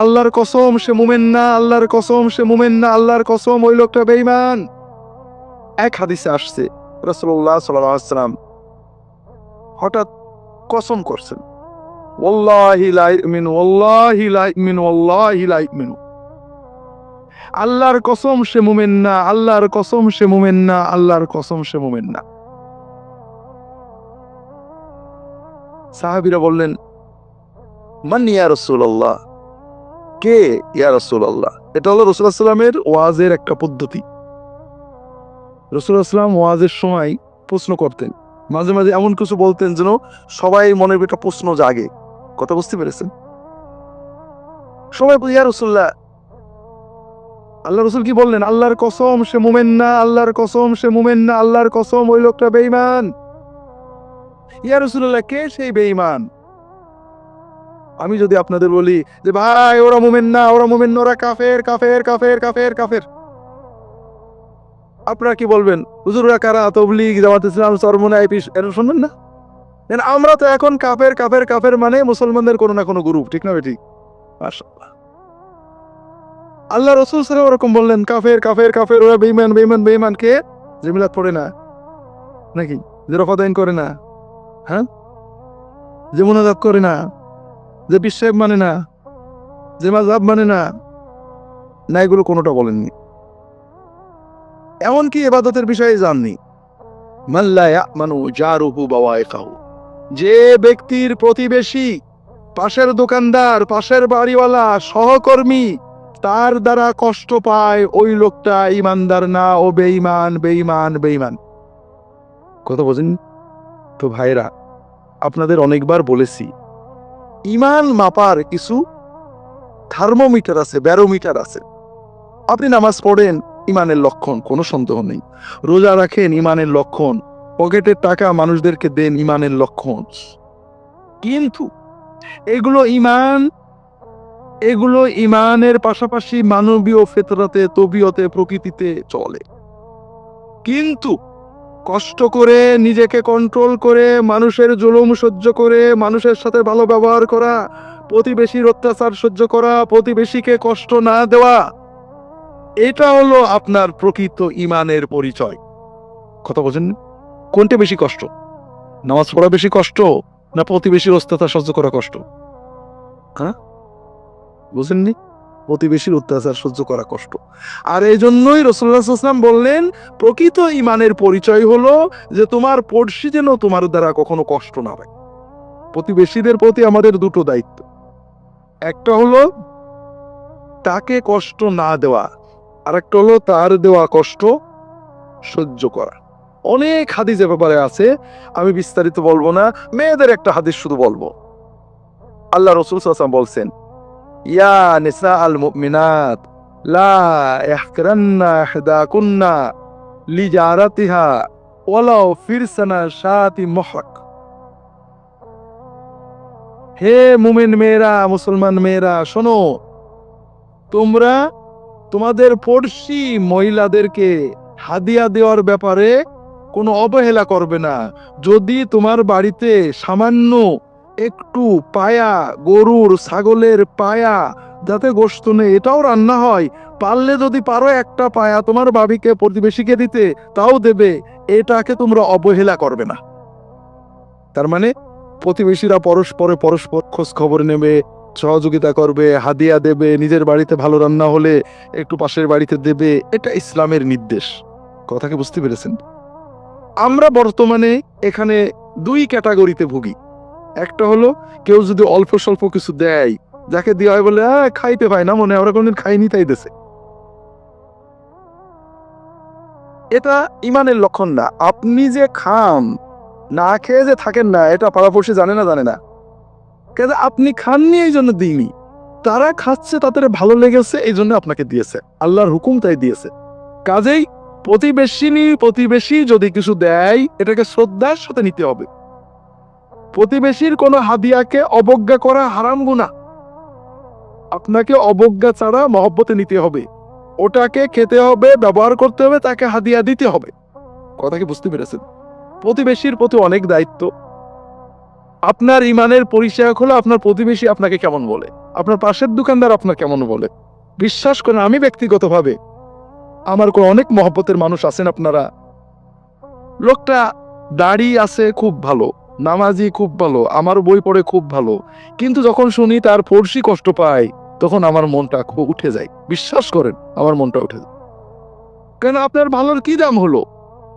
আল্লাহর কসম, সে মুমেন না, আল্লাহর কসম, সে মুমেন না, আল্লাহর কসম, ওই লোকটা বেইমান এক হাদিসে আসছে আলাইহি সাল্লাম হঠাৎ কসম করছেন আল্লাহর কসম, সে মুমেন না, আল্লাহর কসম, সে মুমেন না, আল্লাহর কসম, সে মুমেন না। সাহাবীরা বললেন, মান ইয়া রাসূলুল্লাহ? কে? ইয়া রসুল আল্লাহ এটা হলো রাসূলুল্লাহ সাল্লামের ওয়াজের একটা পদ্ধতি। রাসূলুল্লাহ সাল্লাম ওয়াজের সময় প্রশ্ন করতেন। মাঝে মাঝে এমন কিছু বলতেন যেন সবাই মনের একটা প্রশ্ন জাগে। কথা বুঝতে পেরেছেন? সবাই ইয়া রাসূলুল্লাহ। আল্লাহ রসুল কি বললেন? আল্লাহর কসম, সে মুমেন না। আল্লাহর কসম, সে মুমেন না। আল্লাহর কসম, ওই লোকটা বেঈমান। ইয়া রসুল্লাহ কে সেই বেঈমান? আমি যদি আপনাদের বলি যে ভাই, ওরা মুমেন না, ওরা মুমেন ওরা কাফের কাফের কাফের কাফের কাফের। আপনারা কি বলবেন? হুজুররা কারা? তবলিগ, জামাত ইসলাম, সরমুনা পিস এরকম শুনবেন না? দেন আমরা তো এখন কাফের কাফের কাফের মানে মুসলমানদের কোনো না কোনো গ্রুপ ঠিক না ঠিক মাশাআল্লাহ। আল্লাহ রসুল সাহেব ওরকম বললেন, কাফের কাফের কাফের, ওরা বেইমান বেইমান বেইমান কে? যে মিলাদ পড়ে না। নাকি? যে রফাদাইন করে না। হ্যাঁ? যে মোনাজাত করে না। যে বিশ্বাস মানে না, যে মাজাব মানে না না, এগুলো কোনোটা বলেননি। এমনকি এবাদতের বিষয়ে জাননি। মাল্লা ইয়ামানু জারুহু বাওয়াইকাহু যে ব্যক্তির প্রতিবেশী, পাশের দোকানদার, পাশের বাড়িওয়ালা, সহকর্মী, তার দ্বারা কষ্ট পায় ওই লোকটা ইমানদার না ও বেঈমান বেঈমান বেঈমান। কথা বোঝেন তো ভাইরা আপনাদের অনেকবার বলেছি ইমান মাপার কিছু থার্মোমিটার আছে, ব্যারোমিটার আছে। আপনি নামাজ পড়েন, ইমানের লক্ষণ, কোনো সন্দেহ নেই। রোজা রাখেন, ইমানের লক্ষণ। পকেটের টাকা মানুষদেরকে দেন, ইমানের লক্ষণ। কিন্তু এগুলো ইমান, এগুলো ইমানের পাশাপাশি মানবীয় ফেতরাতে, তবিয়তে, প্রকৃতিতে চলে। কিন্তু কষ্ট করে নিজেকে কন্ট্রোল করে, মানুষের জুলুম সহ্য করে, মানুষের সাথে ভালো ব্যবহার করা, প্রতিবেশীর অত্যাচার সহ্য করা, প্রতিবেশীকে কষ্ট না দেওয়া, এটা হলো আপনার প্রকৃত ইমানের পরিচয়। কথা বোঝেন কোনটা বেশি কষ্ট? নামাজ পড়া বেশি কষ্ট না প্রতিবেশীর অত্যাচার সহ্য করা কষ্ট? হ্যাঁ? বুঝেননি? প্রতিবেশীর অত্যাচার সহ্য করা কষ্ট। আর এই জন্যই রসুল্লাহাম বললেন, প্রকৃত ইমানের পরিচয় হলো যে তোমার পড়শি যেন তোমার দ্বারা কখনো কষ্ট না পায়। প্রতিবেশীদের প্রতি আমাদের দুটো দায়িত্ব। একটা হলো তাকে কষ্ট না দেওয়া আর একটা হলো তার দেওয়া কষ্ট সহ্য করা। অনেক হাদিসের ব্যাপারে আছে, আমি বিস্তারিত বলব না, মেয়েদের একটা হাদিস শুধু বলব। আল্লাহ রসুল বলছেন ইয়া নিসা আল মুমিনাত লা ইহকরান্না ইহদাকুন্না লিজারাতিহা ওয়ালাউ ফিরসানা শাতি মুহরাক হে মুমিন মেয়েরা, মুসলমান মেয়েরা, শোনো, তোমরা তোমাদের পড়শি মহিলাদেরকে হাদিয়া দেওয়ার ব্যাপারে কোনো অবহেলা করবে না। যদি তোমার বাড়িতে সামান্য একটু পায়া, গরুর ছাগলের পায়া, যাতে গোস্ত নেই, এটাও রান্না হয়। পারলে যদি পারো একটা পায়া তোমার বাবিকে প্রতিবেশীকে দিতে, তাও দেবে। এটাকে তোমরা অবহেলা করবে না। তার মানে প্রতিবেশীরা পরস্পরে পরস্পর খোঁজ খবর নেবে, সহযোগিতা করবে, হাদিয়া দেবে, নিজের বাড়িতে ভালো রান্না হলে একটু পাশের বাড়িতে দেবে, এটা ইসলামের নির্দেশ। কথাকে বুঝতে পেরেছেন? আমরা বর্তমানে এখানে দুই ক্যাটাগরিতে ভুগি। একটা হলো কেউ যদি অল্প স্বল্প কিছু দেয় যাকে দেওয়া হয় বলে "আহ, খাইতে পায় না মনে হয় আমরা কোনদিন খাইনি তাই দেশে এটা ইমানের লক্ষণ না। আপনি যে খান না খেয়ে যে থাকেন না এটা পাড়াপড়শি জানে না জানে না। কেন আপনি খাননি এই জন্য দিইনি। তারা খাচ্ছে তাদের ভালো লেগেছে এই জন্য আপনাকে দিয়েছে। আল্লাহর হুকুম তাই দিয়েছে। কাজেই প্রতিবেশিনী প্রতিবেশী যদি কিছু দেয় এটাকে শ্রদ্ধার সাথে নিতে হবে। প্রতিবেশীর কোনো হাদিয়াকে অবজ্ঞা করা হারাম গুণা আপনাকে অবজ্ঞা ছাড়া মহব্বতে নিতে হবে। ওটাকে খেতে হবে, ব্যবহার করতে হবে, তাকে হাদিয়া দিতে হবে। কথা কি বুঝতে পেরেছেন? প্রতিবেশীর প্রতি অনেক দায়িত্ব। আপনার ইমানের পরিচয় হলো আপনার প্রতিবেশী আপনাকে কেমন বলে? আপনার পাশের দোকানদার আপনার কেমন বলে? বিশ্বাস করেন, আমি ব্যক্তিগতভাবে আমার কোনো অনেক মহব্বতের মানুষ আছেন আপনারা। লোকটা দাড়ি আছে খুব ভালো। নামাজি খুব ভালো, আমার বই পড়ে খুব ভালো। কিন্তু যখন শুনি তার পড়শি কষ্ট পায় তখন আমার মনটা খুব উঠে যায়। বিশ্বাস করেন, আমার মনটা উঠে যায়। কেন আপনার ভালোর কি দাম হলো?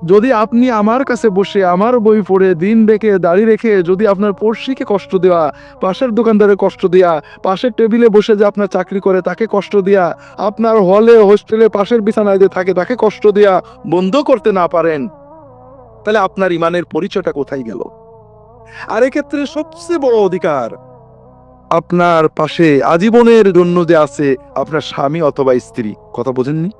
যদি আপনি আমার কাছে বসে আমার বই পড়ে, দিন রেখে দাড়ি রেখে, যদি আপনার পড়শিকে কষ্ট দেওয়া, পাশের দোকানদারে কষ্ট দেওয়া পাশের টেবিলে বসে যে আপনার চাকরি করে তাকে কষ্ট দেওয়া আপনার হলে, হোস্টেলে, পাশের বিছানায় যে থাকে তাকে কষ্ট দেওয়া বন্ধ করতে না পারেন, তাহলে আপনার ইমানের পরিচয়টা কোথায় গেল? আর এক্ষেত্রে সবচেয়ে বড় অধিকার, আপনার পাশে আজীবনের জন্য যে আছে আপনার স্বামী অথবা স্ত্রী। কথা বোঝেননি?